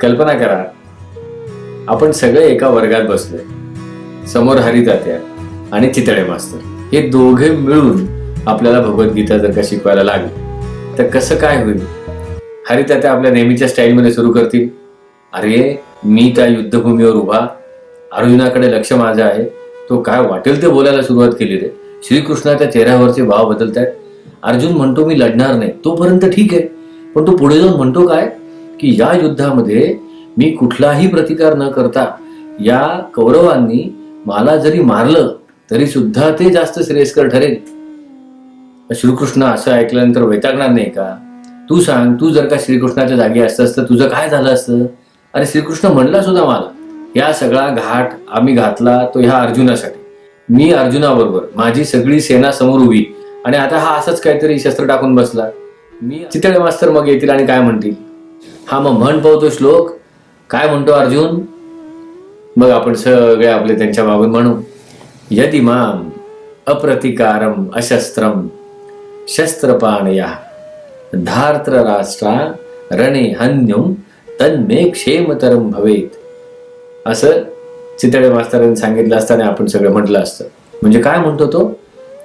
कल्पना करा. आपण सगळे एका वर्गात बसलोय. समोर हरितात्या आणि चितळे मास्तर. हे दोघे मिळून आपल्याला भगवद्गीता जर का शिकवायला लागली तर कसं काय होईल? हरितात्या आपल्या नेहमीच्या स्टाईलमध्ये सुरू करतील. अरे मी त्या युद्धभूमीवर उभा. अर्जुनाकडे लक्ष माझं आहे. तो काय वाटेल ते बोलायला सुरुवात केली रे. श्रीकृष्णाच्या चेहऱ्यावरचे भाव बदलत आहेत अर्जुन म्हणतो मी लढणार नाही. तोपर्यंत ठीक आहे. पण तो पुढे जाऊन म्हणतो काय? की या युद्धामध्ये मी कुठलाही प्रतिकार न करता या कौरवांनी मला जरी मारलं तरी सुद्धा ते जास्त श्रेयस्कर ठरेल. श्रीकृष्ण असं ऐकल्यानंतर वैतागणार नाही का? तू सांग तू जर का श्रीकृष्णाच्या जागी असतं तर तुझं काय झालं असतं? अरे श्रीकृष्ण म्हणला सुद्धा मला या सगळा घाट आम्ही घातला तो ह्या अर्जुनासाठी. मी अर्जुनाबरोबर माझी सगळी सेना समोर उभी. आणि आता हा असंच काहीतरी शस्त्र टाकून बसला. मी चितळे मास्तर मग येतील आणि काय म्हणतील? हा मग म्हण पाहतो श्लोक. काय म्हणतो अर्जुन? मग आपण सगळे आपले त्यांच्या मागून म्हणू. यदि माम अप्रतिकारम अशस्त्रम शस्त्रपाणया धार्त्र राष्ट्रा रणे हन्युम तन्मे क्षेमतरम भवेत. असं चितळे मास्तरांनी सांगितलं असताना आपण सगळं म्हटलं असतं. म्हणजे काय म्हणतो तो?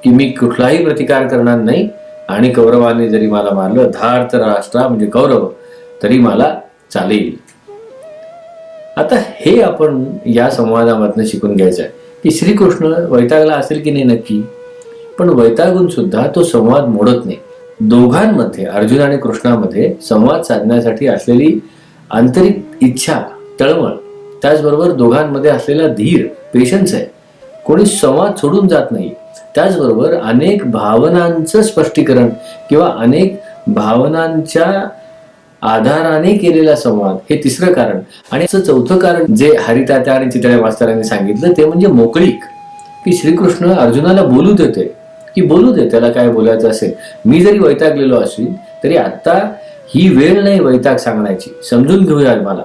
की मी कुठलाही प्रतिकार करणार नाही आणि कौरवाने जरी मला मारलं धार्त राष्ट्रा म्हणजे कौरव तरी मला चालेल. आता हे आपण या संवादामधनं शिकून घ्यायचं आहे की श्रीकृष्ण वैतागला असेल की नाही नक्की? पण वैतागून सुद्धा तो संवाद मोडत नाही. दोघांमध्ये अर्जुन आणि कृष्णामध्ये संवाद साधण्यासाठी असलेली आंतरिक इच्छा तळमळ त्याचबरोबर दोघांमध्ये असलेला धीर पेशन्स आहे. कोणी संवाद सोडून जात नाही. त्याचबरोबर अनेक भावनांचं स्पष्टीकरण किंवा अनेक भावनांच्या आधाराने केलेला संवाद हे तिसरं कारण. आणि असं चौथं कारण जे हरितात्या आणि चितळ्या मास्तरांनी सांगितलं ते म्हणजे मोकळीक. की श्रीकृष्ण अर्जुनाला बोलू देते की बोलू दे त्याला काय बोलायचं असेल. मी जरी वैतागलेलो असेल तरी आता ही वेळ नाही वैताग सांगण्याची. समजून घेऊया मला.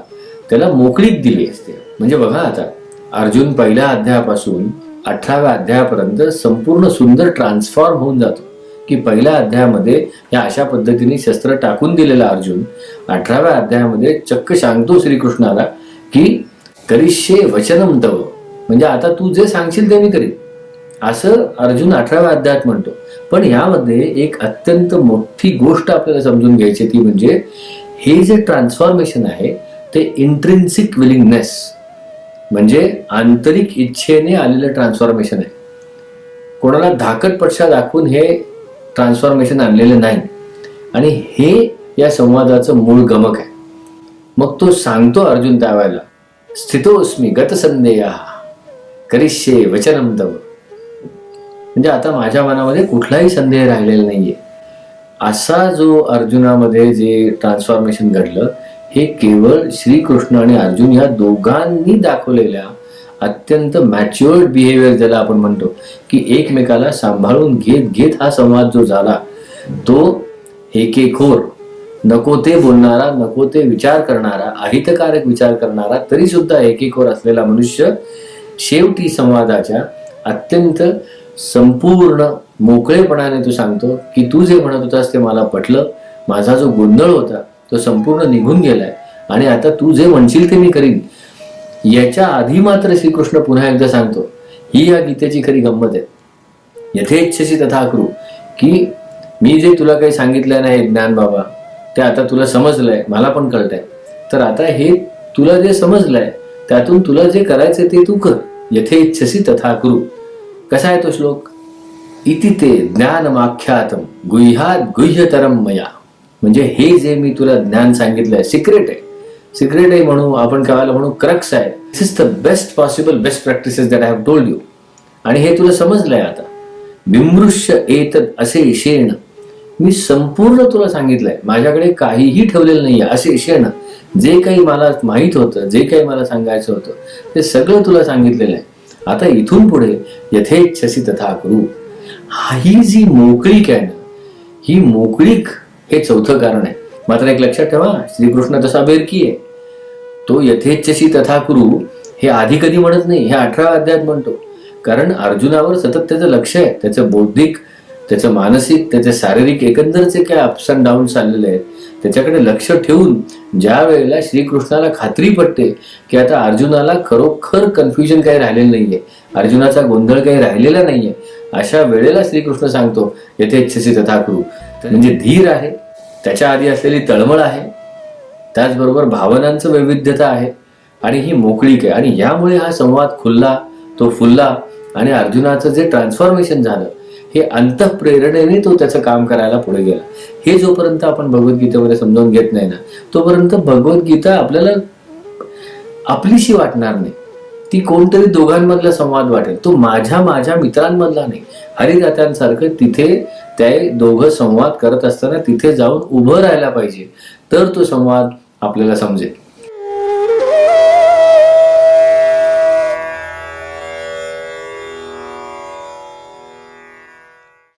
त्याला मोकळीक दिली असते. म्हणजे बघा आता अर्जुन पहिल्या अध्यायापासून अठराव्या अध्यायापर्यंत संपूर्ण सुंदर ट्रान्सफॉर्म होऊन जातो. की पहिल्या अध्यायामध्ये या अशा पद्धतीने शस्त्र टाकून दिलेला अर्जुन. अठराव्या अध्यायामध्ये चक्क सांगतो श्रीकृष्णाला की करिष्ये वचनम तव. म्हणजे आता तू जे सांगशील ते मी करीन. असं अर्जुन अठराव्या अध्यायात म्हणतो. पण यामध्ये एक अत्यंत मोठी गोष्ट आपल्याला समजून घ्यायची ती म्हणजे हे जे ट्रान्सफॉर्मेशन आहे ते इंट्रिन्सिक विलिंगनेस म्हणजे आंतरिक इच्छेने आलेलं ट्रान्सफॉर्मेशन आहे. कोणाला धाकट पक्षा दाखवून हे ट्रान्सफॉर्मेशन आणलेलं नाही. आणि हे या संवादाचं मूळ गमक आहे. मग तो सांगतो अर्जुन त्यावेळेला स्थितोस्मी गतसंदेया करिष्ये वचनम तव. म्हणजे आता माझ्या मनामध्ये कुठलाही संदेह राहिलेला नाहीये. असा जो अर्जुनामध्ये जे ट्रान्सफॉर्मेशन घडलं हे केवळ श्रीकृष्ण आणि अर्जुन या दोघांनी दाखवलेल्या अत्यंत मॅच्युअर्ड बिहेवियर ज्याला आपण म्हणतो की एकमेकाला सांभाळून घेत घेत हा संवाद जो झाला तो एकेखोर नको ते बोलणारा नको ते विचार करणारा अहितकारक विचार करणारा तरी सुद्धा एकेखोर असलेला मनुष्य शेवटी संवादाच्या अत्यंत संपूर्ण मोकळेपणाने तू सांगतो की तू जे म्हणत होतास ते मला पटलं माझा जो गोंधळ होता तो संपूर्ण निघून गेलाय आणि आता तू जे म्हणशील ते मी करीन. याच्या आधी मात्र श्रीकृष्ण पुन्हा एकदा सांगतो ही या गीतेची खरी गंमत आहे. यथेच्छसी तथा करू की मी जे तुला काही सांगितलं नाही ज्ञान बाबा ते आता तुला समजलंय मला पण कळतंय. तर आता हे तुला जे समजलंय त्यातून तुला जे करायचं ते तू कर. यथेच्छसी तथा करू. कसा आहे तो श्लोक? इति ते ज्ञानमाख्यातम गुह्यात गुह्यतरम मया. म्हणजे हे जे मी तुला ज्ञान सांगितलंय सिक्रेट आहे. सिक्रेट आहे म्हणू आपण कळायला म्हणू क्रक्स आहे. This is the best possible best practices that I have told you आणि हे तुला समजलंय आता. विमृश्य एत असे शेण मी संपूर्ण तुला सांगितलंय. माझ्याकडे काहीही ठेवलेलं नाहीये. असे शेण जे काही मला माहीत होतं जे काही मला सांगायचं होतं ते सगळं तुला सांगितलेलं आहे. आता इथून पुढे यथेच्छसी तथा करू. ही जी मोकळीक आहे ना ही मोकळीक हे चौथं कारण आहे. मात्र एक लक्षात ठेवा श्रीकृष्ण तसा बेरकी आहे. तो यथेच्छशी तथा कुरु हे आधी कधी म्हणत नाही हे अठरा अध्यायात म्हणतो. कारण अर्जुनावर सतत त्याचं लक्ष आहे त्याचं बौद्धिक त्याचं मानसिक त्याचे शारीरिक एकंदरचे काय अप्स अँड डाऊन चाललेले आहेत त्याच्याकडे लक्ष ठेवून ज्या वेळेला श्रीकृष्णाला खात्री पडते की आता अर्जुनाला खरोखर कन्फ्युजन काही राहिलेलं नाहीये अर्जुनाचा गोंधळ काही राहिलेला नाहीये अशा वेळेला श्रीकृष्ण सांगतो येथे इच्छसी तथा करू. म्हणजे धीर आहे त्याच्या आधी असलेली तळमळ आहे त्याचबरोबर भावनांचं वैविध्यता आहे आणि ही मोकळीक आहे. आणि यामुळे हा संवाद खुलला तो फुलला आणि अर्जुनाचं जे ट्रान्सफॉर्मेशन झालं हे अंतःप्रेरणेने तो त्याचं काम करायला पुढे गेला. हे जोपर्यंत आपण भगवद्गीतेमध्ये समजावून घेत नाही ना तोपर्यंत भगवद्गीता आपल्याला आपलीशी वाटणार नाही. ती कोणतरी दोघांमधला संवाद वाटेल. तो माझ्या माझ्या मित्रांमधला नाही. हरिदात्यांसारखं तिथे ते दोघं संवाद करत असताना तिथे जाऊन उभं राहायला पाहिजे. तर तो संवाद आपल्याला समजेल.